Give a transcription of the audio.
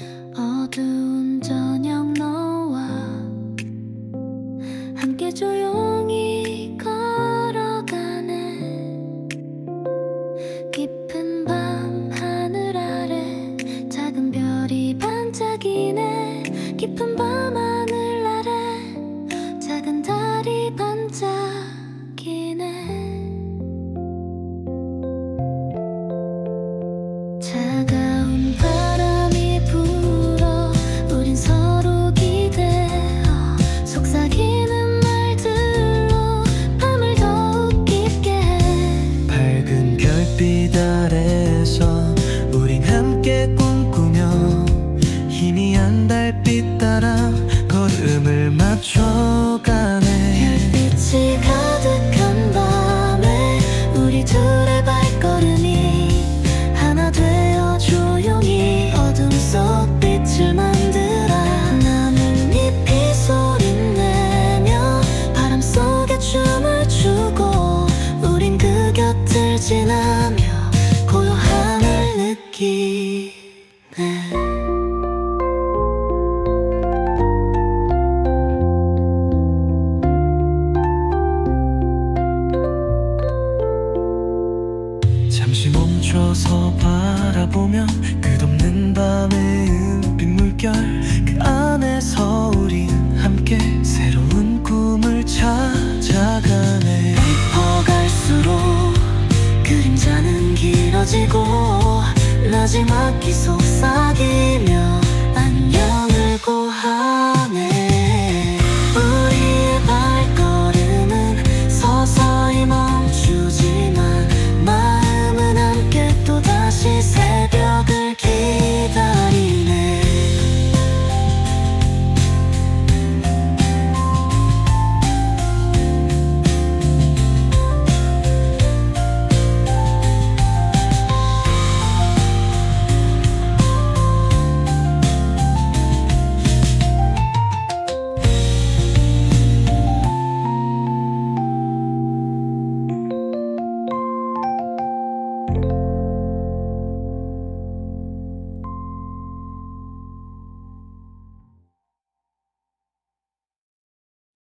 어두운 저녁 너와 함께 조용히 걸어가네. 깊은 밤 하늘 아래 작은 별이 반짝이네. 깊은 밤 느끼네 잠시 멈춰서 바라보면 끝없는 밤의 은빛 물결 그 안에서 우린 함께 새로운 꿈을 찾아가네. 깊어갈수록 그림자는 길어지고 마지막 이 속삭이며 안녕